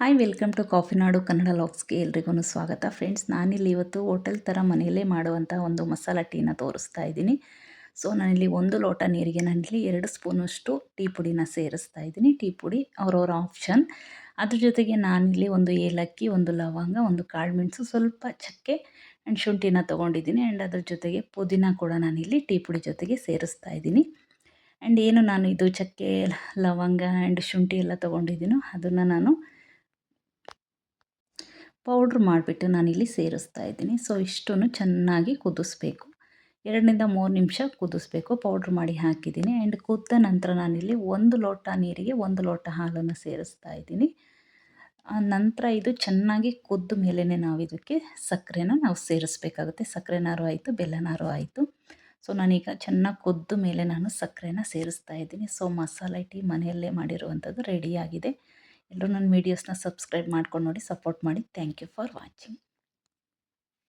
Hi welcome to coffee ನಾಡು ಕನ್ನಡ ಲಾಕ್ಸ್ಗೆ ಎಲ್ರಿಗೂ ಸ್ವಾಗತ. Friends ನಾನಿಲ್ಲಿ ಇವತ್ತು ಹೋಟೆಲ್ ಥರ ಮನೆಯಲ್ಲೇ ಮಾಡುವಂಥ ಒಂದು ಮಸಾಲ ಟೀನ ತೋರಿಸ್ತಾ ಇದ್ದೀನಿ. ಸೊ ನಾನಿಲ್ಲಿ ಒಂದು ಲೋಟ ನೀರಿಗೆ ನಾನಿಲ್ಲಿ ಎರಡು ಸ್ಪೂನಷ್ಟು ಟೀ ಪುಡಿನ ಸೇರಿಸ್ತಾ ಇದ್ದೀನಿ. ಟೀ ಪುಡಿ ಅವ್ರವ್ರ ಆಪ್ಷನ್ ಅದ್ರ ಜೊತೆಗೆ ನಾನಿಲ್ಲಿ ಒಂದು ಏಲಕ್ಕಿ, ಒಂದು ಲವಂಗ, ಒಂದು ಕಾಳುಮೆಣಸು ಸ್ವಲ್ಪ ಚಕ್ಕೆ ಆ್ಯಂಡ್ ಶುಂಠಿನ ತೊಗೊಂಡಿದ್ದೀನಿ. ಆ್ಯಂಡ್ ಅದ್ರ ಜೊತೆಗೆ ಪುದೀನ ಕೂಡ ನಾನಿಲ್ಲಿ ಟೀ ಪುಡಿ ಜೊತೆಗೆ ಸೇರಿಸ್ತಾ ಇದ್ದೀನಿ. ಆ್ಯಂಡ್ ಏನು ನಾನು ಇದು ಚಕ್ಕೆ, ಲವಂಗ ಆ್ಯಂಡ್ ಶುಂಠಿ ಎಲ್ಲ ತೊಗೊಂಡಿದ್ದೀನೋ ಅದನ್ನು ನಾನು ಪೌಡ್ರ್ ಮಾಡಿಬಿಟ್ಟು ನಾನಿಲ್ಲಿ ಸೇರಿಸ್ತಾ ಇದ್ದೀನಿ. ಸೊ, ಇಷ್ಟನ್ನು ಚೆನ್ನಾಗಿ ಕುದಿಸ್ಬೇಕು. ಎರಡರಿಂದ ಮೂರು ನಿಮಿಷ ಕುದಿಸ್ಬೇಕು. ಪೌಡ್ರ್ ಮಾಡಿ ಹಾಕಿದ್ದೀನಿ. ಆ್ಯಂಡ್ ಕುದ್ದ ನಂತರ ನಾನಿಲ್ಲಿ ಒಂದು ಲೋಟ ನೀರಿಗೆ ಒಂದು ಲೋಟ ಹಾಲನ್ನು ಸೇರಿಸ್ತಾ ಇದ್ದೀನಿ. ನಂತರ ಇದು ಚೆನ್ನಾಗಿ ಕುದ್ದ ಮೇಲೇ ನಾವು ಇದಕ್ಕೆ ಸಕ್ಕರೆನ ನಾವು ಸೇರಿಸ್ಬೇಕಾಗುತ್ತೆ. ಸಕ್ಕರೆನಾರು ಆಯಿತು ಬೆಲ್ಲನಾರು ಆಯಿತು. ಸೊ, ನಾನೀಗ ಚೆನ್ನಾಗಿ ಕುದ್ದ ಮೇಲೆ ನಾನು ಸಕ್ಕರೆನ ಸೇರಿಸ್ತಾ ಇದ್ದೀನಿ. ಸೊ, ಮಸಾಲೆ ಟೀ ಮನೆಯಲ್ಲೇ ಮಾಡಿರುವಂಥದ್ದು ರೆಡಿಯಾಗಿದೆ ಎಲ್ಲರೂ ನನ್ನ ವೀಡಿಯೋಸ್ನ ಸಬ್ಸ್ಕ್ರೈಬ್ ಮಾಡ್ಕೊಂಡು ನೋಡಿ ಸಪೋರ್ಟ್ ಮಾಡಿ. Thank you for watching